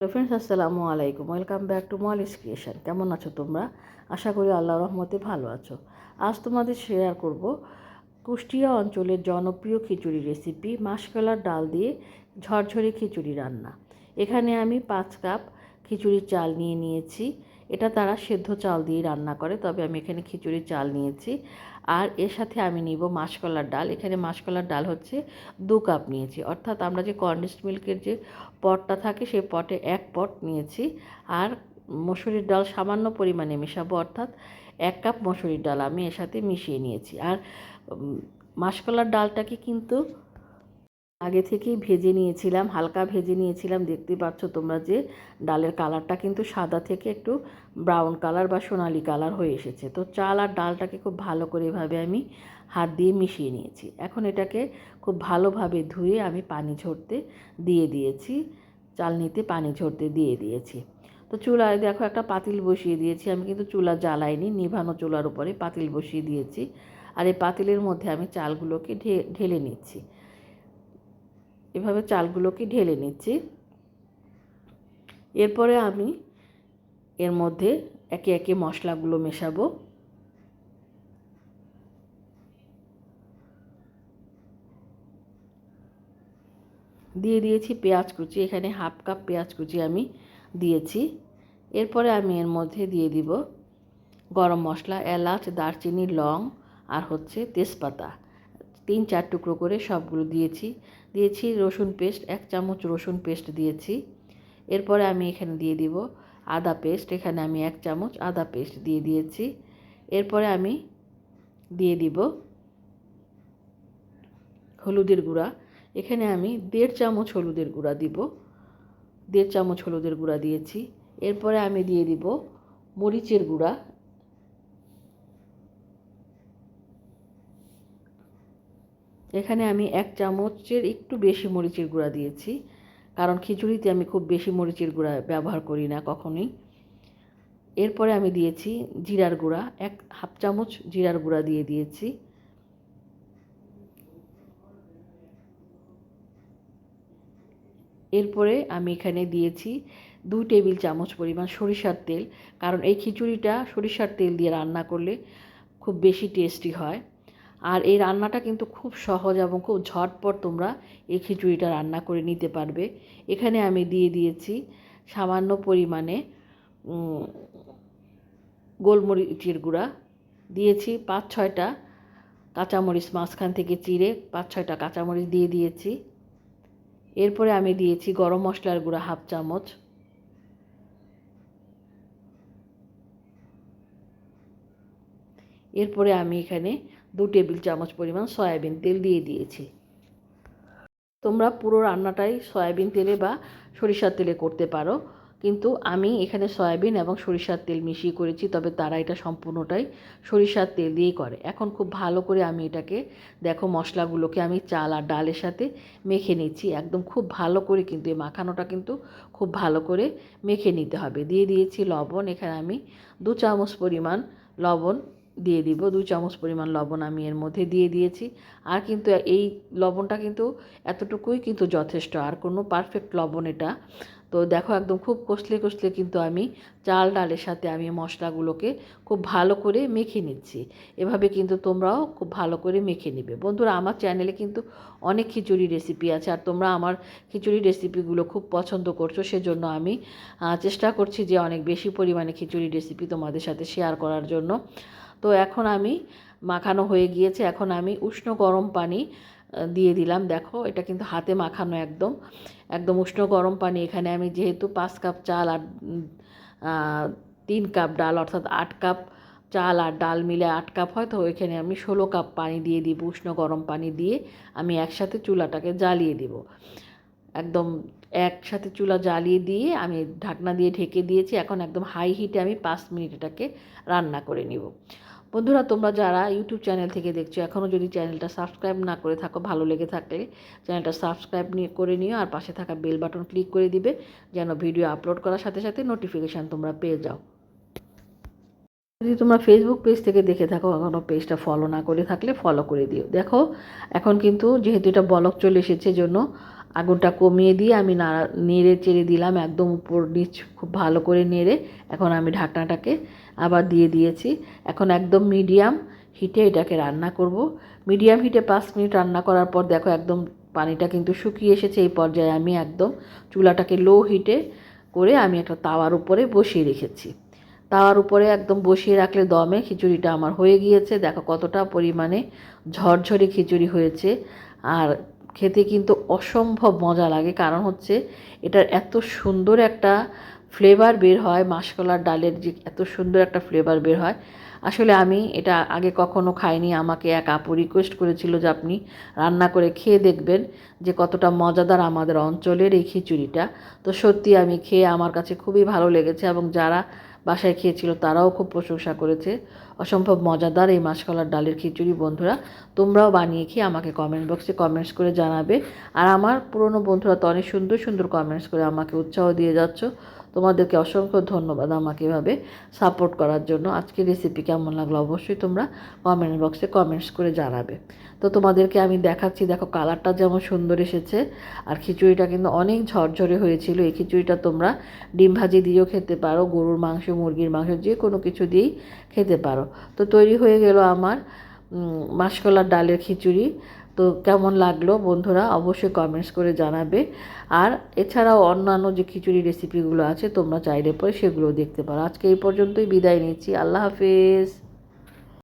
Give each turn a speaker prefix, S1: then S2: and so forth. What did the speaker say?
S1: Hello friends আসসালামু আলাইকুম। Welcome back to Molly's creation কেমন আছো তোমরা? আশা করি আল্লাহ রহমতে ভালো আছো। আজ তোমাদের শেয়ার করব কুষ্টিয়া অঞ্চলের জনপ্রিয় খিচুড়ি রেসিপি মাসকলার ডাল দিয়ে ঝরঝরে খিচুড়ি রান্না। এখানে আমি পাঁচ কাপ খিচুড়ির চাল নিয়ে নিয়েছি। এটা তারা সেদ্ধ চাল দিয়ে রান্না করে, তবে আমি এখানে খিচুড়ির চাল নিয়েছি। আর এর সাথে আমি নিব মাসকলার ডাল। এখানে মাসকলার ডাল হচ্ছে দু কাপ নিয়েছি। অর্থাৎ আমরা যে কন্ডেন্সড মিল্কের যে পটটা থাকে সেই পটে এক পট নিয়েছি। আর মসুরির ডাল সামান্য পরিমাণে মেশাবো, অর্থাৎ এক কাপ মসুরির ডাল আমি এর সাথে মিশিয়ে নিয়েছি। আর মাসকলার ডালটাকে কিন্তু আগে থেকেই ভেজে নিয়েছিলাম, হালকা ভেজে নিয়েছিলাম। দেখতে পাচ্ছ তোমরা যে ডালের কালারটা কিন্তু সাদা থেকে একটু ব্রাউন কালার বা সোনালি কালার হয়ে এসেছে। তো চাল আর ডালটাকে খুব ভালো করে এভাবে আমি হাত দিয়ে মিশিয়ে নিয়েছি। এখন এটাকে খুব ভালোভাবে ধুয়ে আমি পানি ঝরতে দিয়ে দিয়েছি। চালনিতে পানি ঝরতে দিয়ে দিয়েছি। তো চুলায় দেখো একটা পাতিল বসিয়ে দিয়েছি। আমি কিন্তু চুলা জ্বালাইনি, নিভানো চুলার উপরে পাতিল বসিয়ে দিয়েছি। আর এই পাতিলের মধ্যে আমি চালগুলোকে ঢেলে নিচ্ছি। এভাবে চালগুলোকে ঢেলে নিচ্ছি। এরপরে আমি এর মধ্যে একে একে মশলাগুলো মেশাবো। দিয়ে দিয়েছি পেঁয়াজ কুচি, এখানে হাফ কাপ পেঁয়াজ কুচি আমি দিয়েছি। এরপরে আমি এর মধ্যে দিয়ে দিব গরম মশলা, এলাচ, দারচিনি, লং আর হচ্ছে তেজপাতা। তিন চার টুকরো করে সবগুলো দিয়েছি। দিয়েছি রসুন পেস্ট, এক চামচ রসুন পেস্ট দিয়েছি। এরপরে আমি এখানে দিয়ে দিব আদা পেস্ট, এখানে আমি এক চামচ আদা পেস্ট দিয়ে দিয়েছি। এরপরে আমি দিয়ে দিব হলুদের গুঁড়া। এখানে আমি দেড় চামচ হলুদের গুঁড়া দিব, দেড় চামচ হলুদের গুঁড়া দিয়েছি। এরপরে আমি দিয়ে দিব মরিচের গুঁড়া এখানে আমি এক চামচের একটু বেশি মরিচের গুঁড়া দিয়েছি, কারণ খিচুড়িতে আমি খুব বেশি মরিচের গুঁড়া ব্যবহার করি না কখনোই। এরপরে আমি দিয়েছি জিরার গুঁড়া, এক হাফ চামচ জিরার গুঁড়া দিয়ে দিয়েছি। এরপরে আমি এখানে দিয়েছি দুই টেবিল চামচ পরিমাণ সরিষার তেল, কারণ এই খিচুড়িটা সরিষার তেল দিয়ে রান্না করলে খুব বেশি টেস্টি হয়। আর এই রান্নাটা কিন্তু খুব সহজ এবং খুব ঝটপট তোমরা এই খিচুড়িটা রান্না করে নিতে পারবে। এখানে আমি দিয়ে দিয়েছি সামান্য পরিমাণে গোলমরিচের গুঁড়া। দিয়েছি পাঁচ ছয়টা কাঁচামরিচ, মাঝখান থেকে চিড়ে পাঁচ ছয়টা কাঁচামরিচ দিয়ে দিয়েছি। এরপরে আমি দিয়েছি গরম মশলার গুঁড়া হাফ চামচ। এরপরে আমি এখানে দু টেবিল চামচ পরিমাণ সয়াবিন তেল দিয়ে দিয়েছি। তোমরা পুরো রান্নাটাই সয়াবিন তেলে বা সরিষার তেলে করতে পারো। কিন্তু আমি এখানে সয়াবিন এবং সরিষার তেল মিশিয়ে করেছি, তবে তারা এটা সম্পূর্ণটাই সরিষার তেল দিয়েই করে। এখন খুব ভালো করে আমি এটাকে, দেখো মশলাগুলোকে আমি চাল আর ডালের সাথে মেখে নিচ্ছি। একদম খুব ভালো করে কিন্তু এই মাখানোটা কিন্তু খুব ভালো করে মেখে নিতে হবে। দিয়ে দিয়েছি লবণ, এখানে আমি দু চামচ পরিমাণ লবণ দিয়ে দিব, দু চামচ পরিমাণ লবণ আমি এর মধ্যে দিয়ে দিয়েছি। আর কিন্তু এই লবণটা কিন্তু এতটুকুই কিন্তু যথেষ্ট, আর কোনো পারফেক্ট লবণ এটা। তো দেখো একদম খুব কষলে কষলে কিন্তু আমি চাল ডালের সাথে আমি মশলাগুলোকে খুব ভালো করে মেখে নিচ্ছি। এভাবে কিন্তু তোমরাও খুব ভালো করে মেখে নেবে। বন্ধুরা, আমার চ্যানেলে কিন্তু অনেক খিচুড়ি রেসিপি আছে, আর তোমরা আমার খিচুড়ি রেসিপিগুলো খুব পছন্দ করছ, সেজন্য আমি চেষ্টা করছি যে অনেক বেশি পরিমাণে খিচুড়ি রেসিপি তোমাদের সাথে শেয়ার করার জন্য। তো এখন আমি মাখানো হয়ে গিয়েছে। এখন আমি উষ্ণ গরম পানি দিয়ে দিলাম। দেখো, এটা কিন্তু হাতে মাখানো একদম। একদম উষ্ণ গরম পানি। এখানে আমি যেহেতু পাঁচ কাপ চাল আর তিন কাপ ডাল, অর্থাৎ আট কাপ চাল আর ডাল মিলে আট কাপ হয়, তো এখানে আমি ষোলো কাপ পানি দিয়ে দিব উষ্ণ গরম পানি দিয়ে। আমি একসাথে চুলাটাকে জ্বালিয়ে দিব। একদম একসাথে চুলা জ্বালিয়ে দিয়ে আমি ঢাকনা দিয়ে ঢেকে দিয়েছি। এখন একদম হাই হিটে আমি পাঁচ মিনিট এটাকে রান্না করে নিব। বন্ধুরা, তোমরা যারা ইউটিউব চ্যানেল থেকে দেখছ এখনও যদি চ্যানেলটা সাবস্ক্রাইব না করে থাকো, ভালো লেগে থাকলে চ্যানেলটা সাবস্ক্রাইব নিয়ে করে নিও আর পাশে থাকা বেল বাটন ক্লিক করে দিবে, যেন ভিডিও আপলোড করার সাথে সাথে নোটিফিকেশান তোমরা পেয়ে যাও। যদি তোমরা ফেসবুক পেজ থেকে দেখে থাকো এখনও পেজটা ফলো না করে থাকলে ফলো করে দিও। দেখো, এখন কিন্তু যেহেতু এটা বলক চলে এসেছে জন্য আগুনটা কমিয়ে দিয়ে আমি নাড়া, নেড়ে চেড়ে দিলাম, একদম উপর নিচ খুব ভালো করে নেড়ে। এখন আমি ঢাকনাটাকে আবার দিয়ে দিয়েছি। এখন একদম মিডিয়াম হিটে এটাকে রান্না করব। মিডিয়াম হিটে পাঁচ মিনিট রান্না করার পর দেখো একদম পানিটা কিন্তু শুকিয়ে এসেছে। এই পর্যায়ে আমি একদম চুলাটাকে লো হিটে করে আমি একটা তাওয়ার উপরে বসিয়ে রেখেছি। তাওয়ার উপরে একদম বসিয়ে রাখলে দমে খিচুড়িটা আমার হয়ে গিয়েছে। দেখো কতটা পরিমাণে ঝরঝরে খিচুড়ি হয়েছে। আর খেতে কিন্তু অসম্ভব মজা লাগে। কারণ হচ্ছে এটার এত সুন্দর একটা ফ্লেভার বের হয়, মাসকলার ডালের যে এত সুন্দর একটা ফ্লেভার বের হয়। আসলে আমি এটা আগে কখনো খাইনি, আমাকে এক আপু রিকোয়েস্ট করেছিল যে আপনি রান্না করে খেয়ে দেখবেন যে কতটা মজাদার আমাদের অঞ্চলের এই খিচুড়িটা। তো সত্যি আমি খেয়ে আমার কাছে খুবই ভালো লেগেছে এবং যারা বাসায় খেয়েছিল, তারাও খুব প্রশংসা করেছে। অসম্ভব মজাদার এই মাছকলার ডালের খিচুড়ি, বন্ধুরা। তোমরাও বানিয়ে খেয়ে আমাকে কমেন্ট বক্সে কমেন্টস করে জানাবে। আর আমার পুরনো বন্ধুরা তো অনেক সুন্দর সুন্দর কমেন্টস করে আমাকে উৎসাহ দিয়ে যাচ্ছ। তোমাদেরকে অসংখ্য ধন্যবাদ আমাকে এভাবে সাপোর্ট করার জন্য। আজকের রেসিপি কেমন লাগল অবশ্যই তোমরা কমেন্ট বক্সে কমেন্টস করে জানাবে। তো তোমাদেরকে আমি দেখাচ্ছি, দেখো কালারটা যেমন সুন্দর এসেছে, আর খিচুড়িটা কিন্তু অনেক ঝরঝরে হয়েছিল। এই খিচুড়িটা তোমরা ডিম ভাজি দিয়েও খেতে পারো, গরুর মাংস, মুরগির মাংস, যে কোনো কিছু দিয়েই খেতে পারো। তো তৈরি হয়ে গেল আমার মাসকলার ডালের খিচুড়ি। তো কেমন লাগল বন্ধুরা অবশ্যই কমেন্টস করে জানাবে। আর এছাড়াও অন্যান্য যে খিচুড়ি রেসিপিগুলো আছে তোমরা চাইলে পরে সেগুলো দেখতে পারো। আজকে এই পর্যন্তই বিদায় নিচ্ছি। আল্লাহ হাফেজ।